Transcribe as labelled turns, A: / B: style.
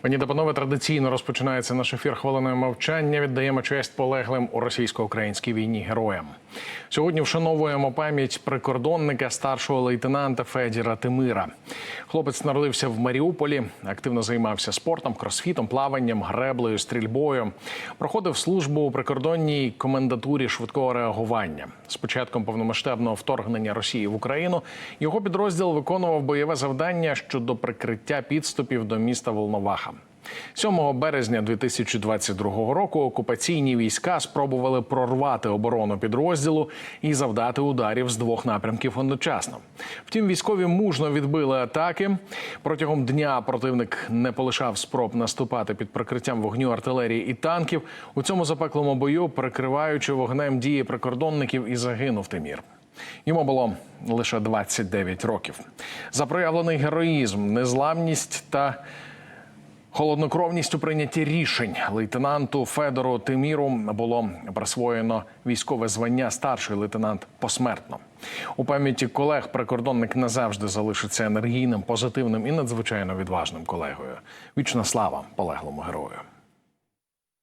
A: Пані та панове, традиційно розпочинається наш ефір хвилиною мовчання. Віддаємо честь полеглим у російсько-українській війні героям. Сьогодні вшановуємо пам'ять прикордонника старшого лейтенанта Федіра Тимира. Хлопець народився в Маріуполі, активно займався спортом, кросфітом, плаванням, греблею, стрільбою. Проходив службу у прикордонній комендатурі швидкого реагування. З початком повномасштабного вторгнення Росії в Україну його підрозділ виконував бойове завдання щодо прикриття підступів до міста Волноваха. 7 березня 2022 року окупаційні війська спробували прорвати оборону підрозділу і завдати ударів з двох напрямків одночасно. Втім, військові мужно відбили атаки. Протягом дня противник не полишав спроб наступати під прикриттям вогню артилерії і танків. У цьому запеклому бою, прикриваючи вогнем дії прикордонників, і загинув Тимір. Йому було лише 29 років. За проявлений героїзм, незламність та Холоднокровність у прийнятті рішень лейтенанту Федору Тиміру було присвоєно військове звання старший лейтенант посмертно. У пам'яті колег прикордонник назавжди залишиться енергійним, позитивним і надзвичайно відважним колегою. Вічна слава полеглому герою.